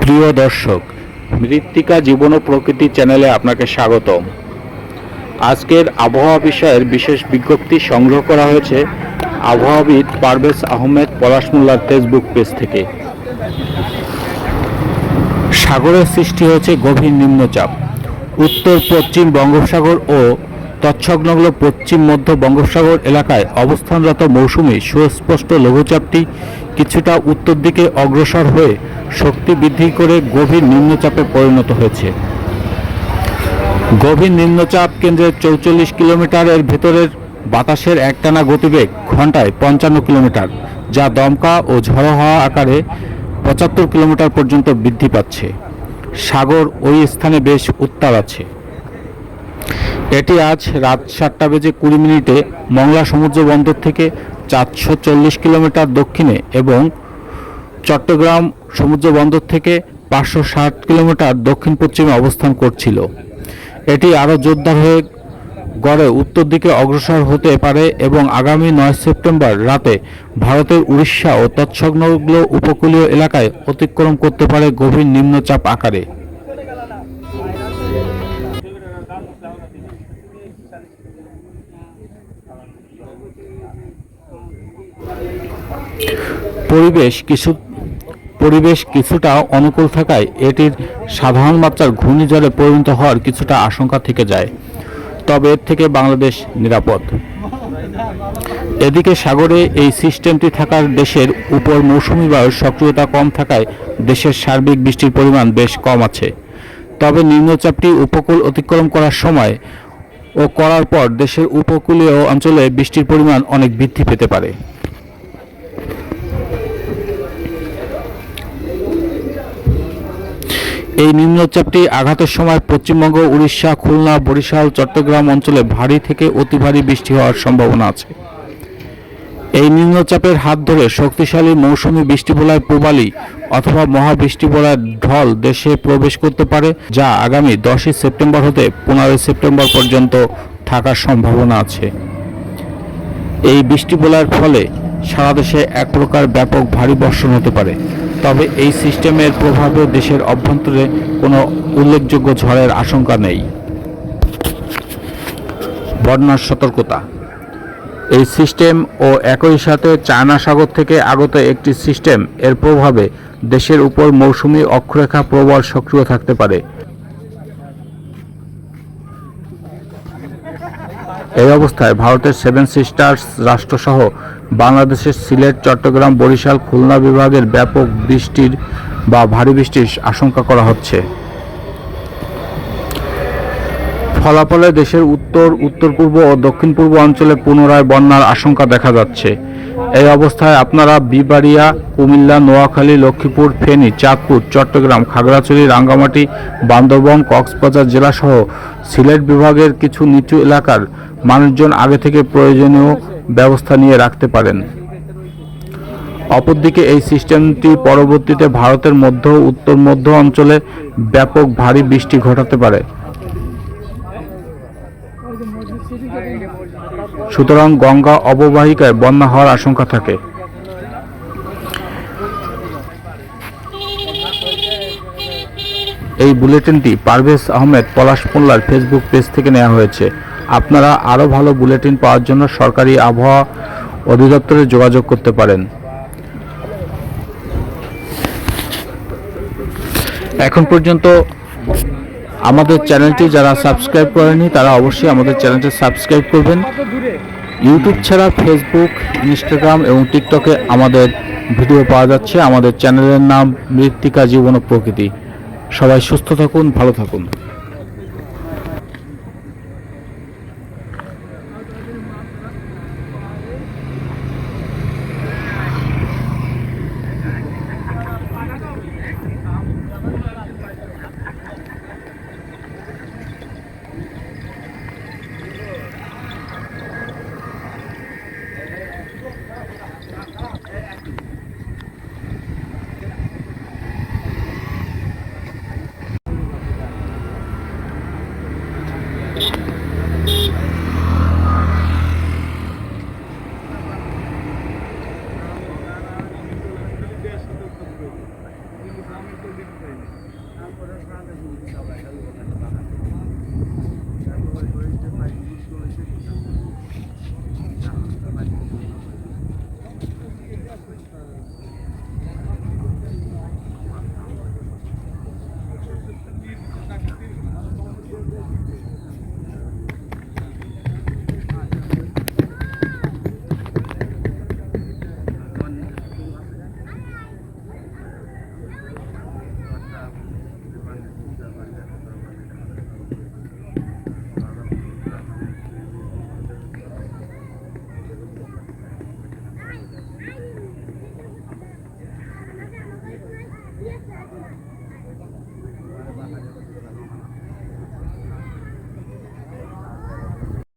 প্রিয় দর্শক, মৃত্তিকা জীবন ও প্রকৃতি চ্যানেলে আপনাকে স্বাগতম। আজকের আবহাওয়া বিষয়ের বিশেষ বিজ্ঞপ্তি সংগ্রহ করা হয়েছে আবহাওয়াবিদ পারভেজ আহমেদ পলাশ মোল্লার ফেসবুক পেজ থেকে। সাগরের সৃষ্টি হয়েছে গভীর নিম্নচাপ। উত্তর, পশ্চিম বঙ্গোপসাগর ও তৎসংলগ্ন পশ্চিম মধ্য বঙ্গোপসাগর এলাকায় অবস্থানরত মৌসুমি সুস্পষ্ট লঘুচাপটি কিছুটা উত্তর দিকে অগ্রসর হয়ে শক্তি বৃদ্ধি করে গভীর নিম্নচাপে পরিণত হয়েছে। গভীর নিম্নচাপ কেন্দ্রের চৌচল্লিশ কিলোমিটারের ভেতরের বাতাসের একটানা গতিবেগ ঘন্টায় পঞ্চান্ন কিলোমিটার, যা দমকা ও ঝড়ো হওয়া আকারে পঁচাত্তর কিলোমিটার পর্যন্ত বৃদ্ধি পাচ্ছে। সাগর ওই স্থানে বেশ উত্তাল আছে। এটি আজ রাত সাতটা বেজে কুড়ি মিনিটে মংলা সমুদ্র বন্দর থেকে চারশো চল্লিশ কিলোমিটার দক্ষিণে এবং চট্টগ্রাম সমুদ্র বন্দর থেকে পাঁচশো ষাট কিলোমিটার দক্ষিণ পশ্চিমে অবস্থান করছিল। এটি আরও জোরদার হয়ে গড়ে উত্তর দিকে অগ্রসর হতে পারে এবং আগামী নয় সেপ্টেম্বর রাতে ভারতের উড়িষ্যা ও তৎসংলগ্ন উপকূলীয় এলাকায় অতিক্রম করতে পারে গভীর নিম্নচাপ আকারে। পরিবেশ কিছু, পরিবেশ কিছুটা অনুকূল থাকায় এটির সাধারণ মাত্রার ঘূর্ণিঝড়ে পরিণত হওয়ার কিছুটা আশঙ্কা থেকে যায়। তবে এর থেকে বাংলাদেশ নিরাপদ। এদিকে সাগরে এই সিস্টেমটি থাকার দেশের উপর মৌসুমি বায়ুর সক্রিয়তা কম থাকায় দেশের সার্বিক বৃষ্টির পরিমাণ বেশ কম আছে। তবে নিম্নচাপটি উপকূল অতিক্রম করার সময় ও করার পর দেশের উপকূলীয় অঞ্চলে বৃষ্টির পরিমাণ অনেক বৃদ্ধি পেতে পারে। এই নিম্নচাপটি আঘাতের সময় পশ্চিমবঙ্গ, উড়িষ্যা, খুলনা, বরিশাল, চট্টগ্রাম অঞ্চলে ভারী থেকে অতি ভারী বৃষ্টি হওয়ার সম্ভাবনা আছে। এই নিম্নচাপের হাত ধরে শক্তিশালী মৌসুমী বৃষ্টিবলয় প্রবালী অথবা মহাবৃষ্টি মহাবৃষ্টিবলয় ঢল দেশে প্রবেশ করতে পারে, যা আগামী দশই সেপ্টেম্বর হতে পনেরোই সেপ্টেম্বর পর্যন্ত থাকার সম্ভাবনা আছে। এই বৃষ্টি বৃষ্টিবলয়ের ফলে সারা দেশে এক প্রকার ব্যাপক ভারী বর্ষণ হতে পারে। তবে এই সিস্টেমের প্রভাবে দেশের অভ্যন্তরে কোনো উল্লেখযোগ্য ঝড়ের আশঙ্কা নেই। বন্যার সতর্কতা। এই সিস্টেম ও একই সাথে চায়না সাগর থেকে আগত একটি সিস্টেম, এর প্রভাবে দেশের উপর মৌসুমি অক্ষরেখা প্রবল সক্রিয় থাকতে পারে। এই অবস্থায় ভারতের সেভেন সিস্টার্স রাষ্ট্রসহ বাংলাদেশের সিলেট, চট্টগ্রাম, বরিশাল, খুলনা বিভাগের ব্যাপক বৃষ্টির বা ভারী বৃষ্টির আশঙ্কা করা হচ্ছে। ফলাফলে দেশের উত্তর উত্তর পূর্ব ও দক্ষিণ পূর্ব অঞ্চলে পুনরায় বন্যার আশঙ্কা দেখা যাচ্ছে। এই অবস্থায় আপনারা বিবাড়িয়া, কুমিল্লা, নোয়াখালী, লক্ষ্মীপুর, ফেনী, চাঁদপুর, চট্টগ্রাম, খাগড়াছড়ি, রাঙ্গামাটি, বান্দরবন, কক্সবাজার জেলাসহ সিলেট বিভাগের কিছু নিচু এলাকার মানুষজন আগে থেকে প্রয়োজনীয় ব্যবস্থা নিয়ে রাখতে পারেন। অপরদিকে এই সিস্টেমটি পরবর্তীতে ভারতের মধ্য উত্তর মধ্য অঞ্চলে ব্যাপক ভারী বৃষ্টি ঘটাতে পারে। সুতরাং গঙ্গা অববাহিকায় বন্যা হওয়ার আশঙ্কা থাকে। এই বুলেটিনটি পারভেজ আহমেদ পলাশ মোল্লার ফেসবুক পেজ থেকে নেওয়া হয়েছে। আপনারা আরও ভালো বুলেটিন পাওয়ার জন্য সরকারি আবহাওয়া অধিদপ্তরে যোগাযোগ করতে পারেন। এখন পর্যন্ত আমাদের চ্যানেলটি যারা সাবস্ক্রাইব করেনি তারা অবশ্যই আমাদের চ্যানেলটি সাবস্ক্রাইব করবেন। ইউটিউব ছাড়া ফেসবুক, ইনস্টাগ্রাম এবং টিকটকে আমাদের ভিডিও পাওয়া যাচ্ছে। আমাদের চ্যানেলের নাম মৃত্তিকা জীবন প্রকৃতি। সবাই সুস্থ থাকুন, ভালো থাকুন। সবাই